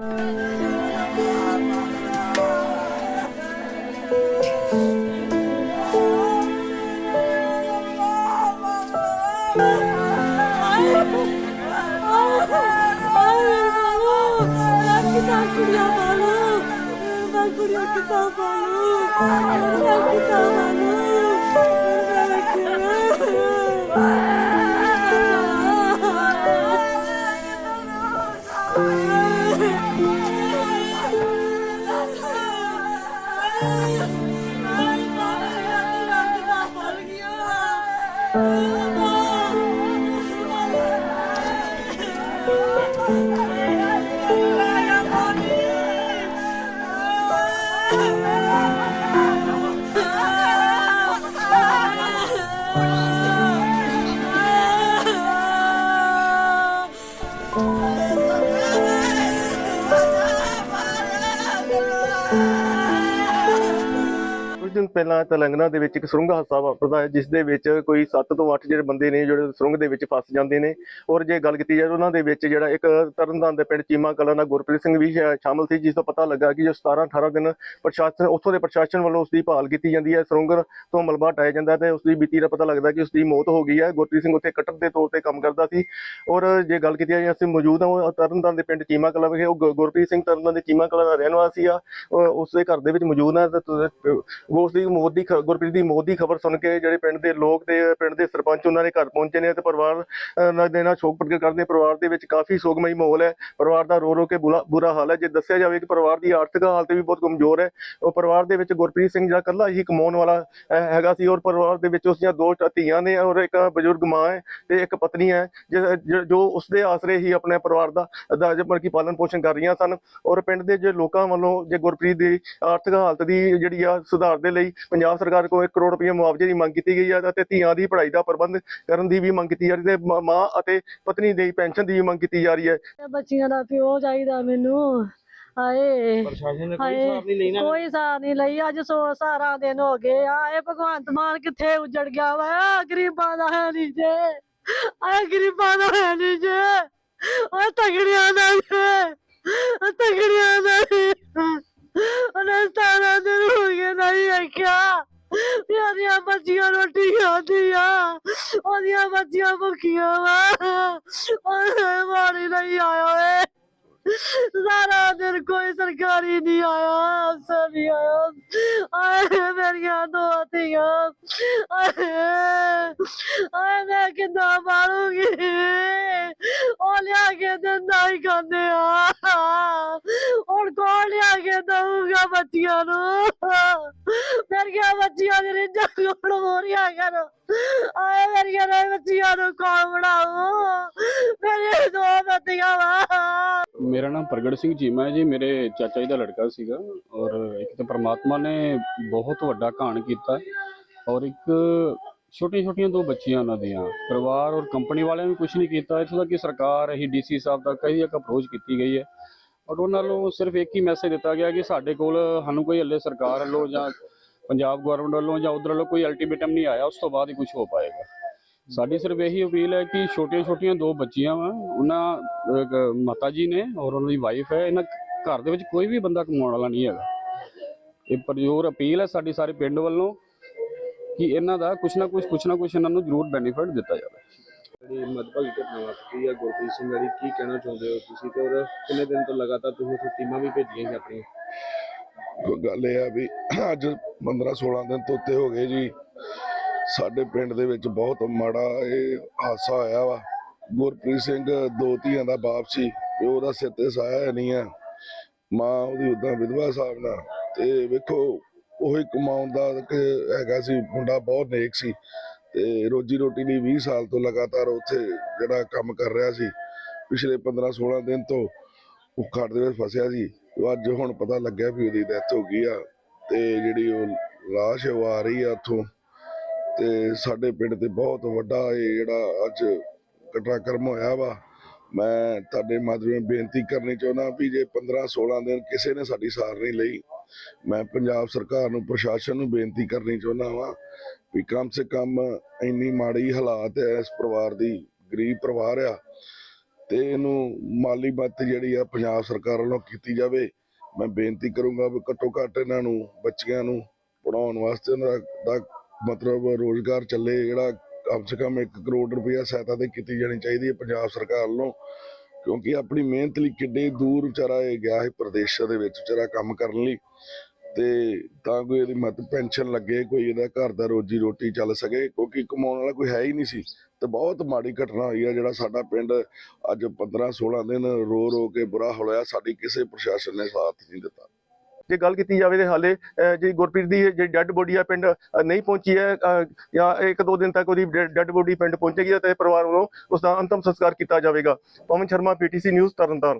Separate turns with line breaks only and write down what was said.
ਕਿਤਾ ਕੁੜੀਆਂ ਬਾਲੂ ਮੈਂ ਕੁੜੀਆਂ thank you.
ਕੁਝ ਦਿਨ ਪਹਿਲਾਂ ਤੇਲੰਗਾਨਾ ਦੇ ਵਿੱਚ ਇੱਕ ਸੁਰੰਗ ਹਾਦਸਾ ਵਾਪਰਦਾ ਹੈ, ਜਿਸ ਦੇ ਵਿੱਚ ਕੋਈ 7 ਤੋਂ 8 ਜਿਹੜੇ ਬੰਦੇ ਨੇ ਜਿਹੜੇ ਸੁਰੰਗ ਦੇ ਵਿੱਚ ਫਸ ਜਾਂਦੇ ਨੇ। ਔਰ ਜੇ ਗੱਲ ਕੀਤੀ ਜਾਵੇ ਉਹਨਾਂ ਦੇ ਵਿੱਚ ਜਿਹੜਾ ਇੱਕ ਤਰਨਤਾਰਨ ਦੇ ਪਿੰਡ ਚੀਮਾ ਕਲਾਂ ਦਾ ਗੁਰਪ੍ਰੀਤ ਸਿੰਘ ਵੀ ਸ਼ਾ- ਸ਼ਾਮਲ ਸੀ, ਜਿਸ ਤੋਂ ਪਤਾ ਲੱਗਾ ਕਿ ਜੋ 17 18 ਦਿਨ ਪ੍ਰਸ਼ਾਸਨ, ਉੱਥੋਂ ਦੇ ਪ੍ਰਸ਼ਾਸਨ ਵੱਲੋਂ ਉਸ ਦੀ ਭਾਲ ਕੀਤੀ ਜਾਂਦੀ ਹੈ। ਸੁਰੰਗ ਤੋਂ ਮਲਬਾ ਟਾਇਆ ਜਾਂਦਾ ਹੈ ਤੇ ਉਸ ਦੀ ਬੀਤੀ ਦਾ ਪਤਾ ਲੱਗਦਾ ਕਿ ਉਸ ਦੀ ਮੌਤ ਹੋ ਗਈ ਹੈ। ਗੁਰਪ੍ਰੀਤ ਸਿੰਘ ਉੱਥੇ ਕਟਰ ਦੇ ਤੌਰ ਤੇ ਕੰਮ ਕਰਦਾ ਸੀ। ਔਰ ਜੇ ਗੱਲ ਕੀਤੀ ਜਾਵੇ ਅਸੀਂ ਮੌਜੂਦ ਹਾਂ ਉਹ ਤਰਨਤਾਰਨ ਦੇ ਪਿੰਡ ਚੀਮਾ ਕਲਾਂ ਵਿਖੇ। ਉਹ ਗੁਰਪ੍ਰੀਤ ਸਿੰਘ ਤਰਨਤਾਰਨ ਦੇ ਚੀਮਾ ਕਲਾਂ ਦਾ ਰਹਿਣ ਵਾਲਾ ਸੀ ਉਸ ਦੇ ਘਰ ਦੇ ਵਿੱਚ ਮੌਜੂਦ ਹੈ ਉਹ ਉਸ ਦੀ ਮੌਤ ਦੀ ਗੁਰਪ੍ਰੀਤ ਦੀ ਮੌਤ ਦੀ ਖਬਰ ਸੁਣ ਕੇ ਜਿਹੜੇ ਪਿੰਡ ਦੇ ਲੋਕ ਤੇ ਪਿੰਡ ਦੇ ਸਰਪੰਚ ਉਹਨਾਂ ਦੇ ਘਰ ਪਹੁੰਚੇ ਨੇ ਤੇ ਪਰਿਵਾਰ ਨਾਲ ਦੇ ਨਾਲ ਸ਼ੋਕ ਪ੍ਰਗਟ ਕਰਦੇ ਪਰਿਵਾਰ ਦੇ ਵਿੱਚ ਕਾਫੀ ਸੋਗਮਈ ਮਾਹੌਲ ਹੈ। ਪਰਿਵਾਰ ਦਾ ਰੋ ਰੋ ਕੇ ਬੁਰਾ ਹਾਲ ਹੈ। ਜੇ ਦੱਸਿਆ ਜਾਵੇ ਕਿ ਪਰਿਵਾਰ ਦੀ ਆਰਥਿਕ ਹਾਲਤ ਵੀ ਬਹੁਤ ਕਮਜ਼ੋਰ ਹੈ, ਉਹ ਪਰਿਵਾਰ ਦੇ ਵਿੱਚ ਗੁਰਪ੍ਰੀਤ ਸਿੰਘ ਜਿਹੜਾ ਇਕੱਲਾ ਹੀ ਕਮਾਉਣ ਵਾਲਾ ਹੈਗਾ ਸੀ ਔਰ ਪਰਿਵਾਰ ਦੇ ਵਿੱਚ ਉਸ ਦੀਆਂ ਦੋ ਧੀਆਂ ਨੇ ਔਰ ਇੱਕ ਬਜ਼ੁਰਗ ਮਾਂ ਹੈ ਤੇ ਇੱਕ ਪਤਨੀ ਹੈ ਜ- ਜੋ ਉਸ ਦੇ ਆਸਰੇ ਹੀ ਆਪਣੇ ਪਰਿਵਾਰ ਦਾ ਦਾ ਮਤਲਬ ਪਾਲਣ ਪੋਸ਼ਣ ਕਰ ਰਹੀਆਂ ਸਨ। ਔਰ ਪਿੰਡ ਦੇ ਜੇ ਲੋਕਾਂ ਵੱਲੋਂ ਜੇ ਗੁਰਪ੍ਰੀਤ ਦੀ ਆਰਥਿਕ ਹਾਲਤ ਦੀ ਜਿਹੜੀ ਆ ਸੁਧਾਰ ਦੇ ਲਈ ਪੰਜਾਬ ਸਰਕਾਰ ਕੋਲ 1 ਕਰੋੜ ਰੁਪਏ ਮੁਆਵਜ਼ੇ ਦੀ ਮੰਗ ਕੀਤੀ ਗਈ ਹੈ ਅਤੇ ਧੀਆਂ ਦੀ ਪੜ੍ਹਾਈ ਦਾ ਪ੍ਰਬੰਧ ਕਰਨ ਦੀ ਵੀ ਮੰਗ ਕੀਤੀ ਜਾ ਰਹੀ ਹੈ ਤੇ ਮ- ਅਤੇ ਪਤਨੀ ਦੀ ਪੈਨਸ਼ਨ ਦੀ ਵੀ ਮੰਗ ਕੀਤੀ ਜਾ ਰਹੀ ਹੈ।
ਬੱਚੀਆਂ ਦਾ ਪਿਓ ਚਾਹੀਦਾ ਮੈਨੂੰ। ਹਾਏ
ਪ੍ਰਸ਼ਾਸਨ ਨੇ ਕੋਈ ਹਿਸਾਬ ਨਹੀਂ ਲੈਣਾ
ਕੋਈ ਸਾਰ ਨਹੀਂ ਲਈ। ਅੱਜ ਸੋ ਸਾਰਾ ਦਿਨ ਹੋ ਗਏ। ਆ ਇਹ ਭਗਵੰਤ ਮਾਨ ਕਿੱਥੇ ਉਜੜ ਗਿਆ ਵਾ? ਆਹ ਗਰੀਬਾਂ ਦਾ ਹੈ ਨਹੀਂ ਜੇ। ਆ ਗਰੀਬਾਂ ਦਾ ਹੈ ਨਹੀਂ ਜੇ। ਉਹ ਤਗੜਿਆਂ ਦਾ ਜੇ। ਤਗੜਿਆਂ ਦਾ ਉਹਨੇ ਸਾਰਾ ਦਿਨ ਹੋ ਗਏ ਨਹੀਂ ਆਖਿਆ ਮੇਰੀਆਂ ਬੱਚੀਆਂ ਰੋਟੀ ਖਾਂਦੀਆਂ ਉਹਦੀਆਂ ਬੱਚੀਆਂ ਭੁੱਖੀਆਂ ਵਾ ਮਾਰੀ ਨਹੀਂ ਆਇਆ ਓਏ। ਸਾਰਾ ਦਿਨ ਕੋਈ ਸਰਕਾਰੀ ਨਹੀਂ ਆਇਆ, ਅਫਸਰ ਨਹੀਂ ਆਇਆ। ਆਏ ਮੇਰੀਆਂ ਦੋ ਧੀਆਂ। ਆਏ ਆਏ ਮੈਂ ਕਿੰਨਾ ਮਾਰੂਗੀ? ਉਹ ਲਿਆ ਕੇ ਦਿੰਦਾ ਹੀ ਖਾਂਦੇ ਆ। ਹੁਣ ਕੌਣ ਲਿਆ ਕੇ ਦਊਗਾ ਬੱਚਿਆਂ ਨੂੰ? ਮੇਰੀਆਂ ਬੱਚੀਆਂ ਦੀ ਰਿੱਝਾਂ ਕੋਣ ਹੋ ਰਹੀਆਂ ਕਰ ਆਏ ਮੇਰੀਆਂ ਨੇ ਬੱਚੀਆਂ ਨੂੰ ਕੌਣ ਬਣਾਉ ਮੇਰੇ ਦੋ ਬੱਚੀਆਂ ਵਾ।
ਮੇਰਾ ਨਾਮ ਪ੍ਰਗਟ ਸਿੰਘ ਚੀਮਾ ਹੈ ਜੀ, ਮੇਰੇ ਚਾਚਾ ਜੀ ਦਾ ਲੜਕਾ ਸੀਗਾ ਔਰ ਇੱਕ ਤਾਂ ਪ੍ਰਮਾਤਮਾ ਨੇ ਬਹੁਤ ਵੱਡਾ ਕਾਣ ਕੀਤਾ ਔਰ ਇੱਕ ਛੋਟੀਆਂ ਛੋਟੀਆਂ ਦੋ ਬੱਚੀਆਂ ਉਹਨਾਂ ਦੀਆਂ, ਪਰਿਵਾਰ ਔਰ ਕੰਪਨੀ ਵਾਲਿਆਂ ਨੇ ਕੁਝ ਨਹੀਂ ਕੀਤਾ, ਇੱਥੋਂ ਤੱਕ ਕਿ ਸਰਕਾਰ ਹੀ ਡੀਸੀ ਸਾਹਿਬ ਤੱਕ ਕਈ ਇੱਕ ਅਪਰੋਚ ਕੀਤੀ ਗਈ ਹੈ। ਔਰ ਉਹਨਾਂ ਨੂੰ ਸਿਰਫ ਇੱਕ ਹੀ ਮੈਸੇਜ ਦਿੱਤਾ ਗਿਆ ਕਿ ਸਾਡੇ ਕੋਲ ਸਾਨੂੰ ਕੋਈ ਹੱਲੇ ਸਰਕਾਰ ਵੱਲੋਂ ਜਾਂ ਪੰਜਾਬ ਗਵਰਨਮੈਂਟ ਵੱਲੋਂ ਜਾਂ ਉਧਰ ਵੱਲੋਂ ਕੋਈ ਅਲਟੀਮੇਟਮ ਨਹੀਂ ਆਇਆ, ਉਸ ਤੋਂ ਬਾਅਦ ਹੀ ਕੁਝ ਹੋ ਪਾਏਗਾ। ਸਾਡੀ ਸਿਰਫ ਇਹੀ ਅਪੀਲ ਹੈ ਕਿ ਛੋਟੀਆਂ ਛੋਟੀਆਂ ਦੋ ਬੱਚੀਆਂ ਵਾ, ਉਹਨਾਂ ਮਾਤਾ ਜੀ ਨੇ ਔਰ ਉਹਨਾਂ ਦੀ ਵਾਈਫ ਹੈ, ਇਹਨਾਂ ਘਰ ਦੇ ਵਿੱਚ ਕੋਈ ਵੀ ਬੰਦਾ ਕਮਾਉਣ ਵਾਲਾ ਨਹੀਂ ਹੈਗਾ। ਇਹ ਪ੍ਰਯੋਰ ਅਪੀਲ ਹੈ ਸਾਡੀ ਸਾਰੇ ਪਿੰਡ ਵੱਲੋਂ ਕਿ ਇਹਨਾਂ ਦਾ ਕੁਛ ਨਾ ਕੁਛ ਕੁਛ ਨਾ ਕੁਛ ਇਹਨਾਂ ਨੂੰ ਜ਼ਰੂਰ ਬੈਨੀਫਿਟ ਦਿੱਤਾ ਜਾਵੇ।
ਜਿਹੜੀ ਮਦਭਾਗੀ ਘਟਨਾ ਵਾਪਰੀ ਹੈ, ਗੁਰਪ੍ਰੀਤ ਸਿੰਘ ਵਾਲੀ, ਕੀ ਕਹਿਣਾ ਚਾਹੁੰਦੇ ਹੋ ਤੁਸੀਂ? ਤੇ ਔਰ ਕਿੰਨੇ ਦਿਨ ਤੋਂ ਲਗਾਤਾਰ ਤੁਸੀਂ ਟੀਮਾਂ ਵੀ ਭੇਜੀਆਂ ਸੀ ਆਪਣੀਆਂ?
ਗੱਲ ਇਹ ਆ ਵੀ ਅੱਜ 15 16 ਦਿਨ ਤੋਂ ਉੱਤੇ ਹੋ ਗਏ ਜੀ। ਸਾਡੇ ਪਿੰਡ ਦੇ ਵਿੱਚ ਬਹੁਤ ਮਾੜਾ ਇਹ ਹਾਦਸਾ ਹੋਇਆ ਵਾ। ਗੁਰਪ੍ਰੀਤ ਸਿੰਘ ਦੋ ਧੀਆਂ ਦਾ ਬਾਪ ਸੀ ਤੇ ਉਹਦਾ ਸਿਰ ਤੇ ਸਾਇਆ ਨਹੀਂ ਆ। ਮਾਂ ਉਹਦੀ ਉਦਾਂ ਵਿਧਵਾ ਸਾਹਿਬ ਨਾਲ ਤੇ ਵੇਖੋ, ਉਹੀ ਕਮਾਉਣ ਦਾ ਹੈਗਾ ਸੀ, ਮੁੰਡਾ ਬਹੁਤ ਨੇਕ ਸੀ ਤੇ ਰੋਜੀ ਰੋਟੀ ਲਈ 20 ਸਾਲ ਤੋਂ ਲਗਾਤਾਰ ਉੱਥੇ ਜਿਹੜਾ ਕੰਮ ਕਰ ਰਿਹਾ ਸੀ। ਪਿਛਲੇ 15 16 ਦਿਨ ਤੋਂ ਉਹ ਘਰ ਦੇ ਵਿੱਚ ਫਸਿਆ ਸੀ। ਅੱਜ ਹੁਣ ਪਤਾ ਲੱਗਿਆ ਵੀ ਉਹਦੀ ਡੈਥ ਹੋ ਗਈ ਆ ਤੇ ਜਿਹੜੀ ਉਹ ਲਾਸ਼ ਆ ਰਹੀ ਆ ਉੱਥੋਂ। ਤੇ ਸਾਡੇ ਪਿੰਡ ਤੇ ਬਹੁਤ ਵੱਡਾ ਇਹ ਜਿਹੜਾ ਅੱਜ ਘਟਨਾਕ੍ਰਮ ਹੋਇਆ ਵਾ। ਮੈਂ ਤੁਹਾਡੇ ਮਾਧਿਅਮ ਬੇਨਤੀ ਕਰਨੀ ਚਾਹੁੰਦਾ ਵੀ ਜੇ 15 16 ਦਿਨ ਕਿਸੇ ਨੇ ਸਾਡੀ ਸਾਰ ਨਹੀਂ ਲਈ, ਮੈਂ ਪੰਜਾਬ ਸਰਕਾਰ ਨੂੰ, ਪ੍ਰਸ਼ਾਸਨ ਨੂੰ ਬੇਨਤੀ ਕਰਨੀ ਚਾਹੁੰਦਾ ਵਾਂ ਵੀ ਕਮ ਸੇ ਕਮ ਇੰਨੀ ਮਾੜੀ ਹਾਲਾਤ ਹੈ ਇਸ ਪਰਿਵਾਰ ਦੀ, ਗਰੀਬ ਪਰਿਵਾਰ ਆ ਤੇ ਇਹਨੂੰ ਮਾਲੀ ਮਦਦ ਜਿਹੜੀ ਆ ਪੰਜਾਬ ਸਰਕਾਰ ਵੱਲੋਂ ਕੀਤੀ ਜਾਵੇ। ਮੈਂ ਬੇਨਤੀ ਕਰੂੰਗਾ ਵੀ ਘੱਟੋ ਘੱਟ ਇਹਨਾਂ ਨੂੰ, ਬੱਚਿਆਂ ਨੂੰ ਪੜਾਉਣ ਵਾਸਤੇ ਉਹਨਾਂ ਦਾ ਮਤਲਬ ਰੋਜ਼ਗਾਰ ਚੱਲੇ। ਜਿਹੜਾ ਕਮ ਸੇ ਕਮ 1 ਕਰੋੜ ਰੁਪਇਆ ਸਹਾਇਤਾ ਤੇ ਕੀਤੀ ਜਾਣੀ ਚਾਹੀਦੀ ਹੈ ਪੰਜਾਬ ਸਰਕਾਰ ਵੱਲੋਂ। ਕਿਉਂਕਿ ਆਪਣੀ ਮਿਹਨਤ ਲਈ ਕਿੱਡੇ ਦੂਰ ਵਿਚਾਰਾ ਇਹ ਗਿਆ ਹੈ ਪ੍ਰਦੇਸ਼ਾਂ ਦੇ ਵਿੱਚ ਵਿਚਾਰਾ ਕੰਮ ਕਰਨ ਲਈ। ਤੇ ਤਾਂ ਕੋਈ ਇਹਦੀ ਮਤ ਪੈਨਸ਼ਨ ਲੱਗੇ, ਕੋਈ ਇਹਦਾ ਘਰ ਦਾ ਰੋਜੀ ਰੋਟੀ ਚੱਲ ਸਕੇ, ਕਿਉਂਕਿ ਕਮਾਉਣ ਵਾਲਾ ਕੋਈ ਹੈ ਹੀ ਨਹੀਂ ਸੀ। ਤੇ ਬਹੁਤ ਮਾੜੀ ਘਟਨਾ ਹੋਈ ਆ ਜਿਹੜਾ ਸਾਡਾ ਪਿੰਡ ਅੱਜ 15 16 ਦਿਨ ਰੋ ਰੋ ਕੇ ਬੁਰਾ ਹੋਇਆ, ਸਾਡੀ ਕਿਸੇ ਪ੍ਰਸ਼ਾਸਨ ਨੇ ਸਾਥ ਨਹੀਂ ਦਿੱਤਾ।
ਜੇ ਗੱਲ ਕੀਤੀ ਜਾਵੇ ਤੇ ਹਾਲੇ ਜਿਹੜੀ ਗੁਰਪ੍ਰੀਤ ਦੀ ਜਿਹੜੀ ਡੈੱਡ ਬੋਡੀ ਆ ਪਿੰਡ ਨਹੀਂ ਪਹੁੰਚੀ ਹੈ ਜਾਂ ਇੱਕ ਦੋ ਦਿਨ ਤੱਕ ਉਹਦੀ ਡੈੱਡ ਬੋਡੀ ਪਿੰਡ ਪਹੁੰਚੇਗੀ ਤੇ ਪਰਿਵਾਰ ਵੱਲੋਂ ਉਸ ਦਾ ਅੰਤਮ ਸੰਸਕਾਰ ਕੀਤਾ ਜਾਵੇਗਾ। Pawan Sharma, PTC news, Tarn Taran.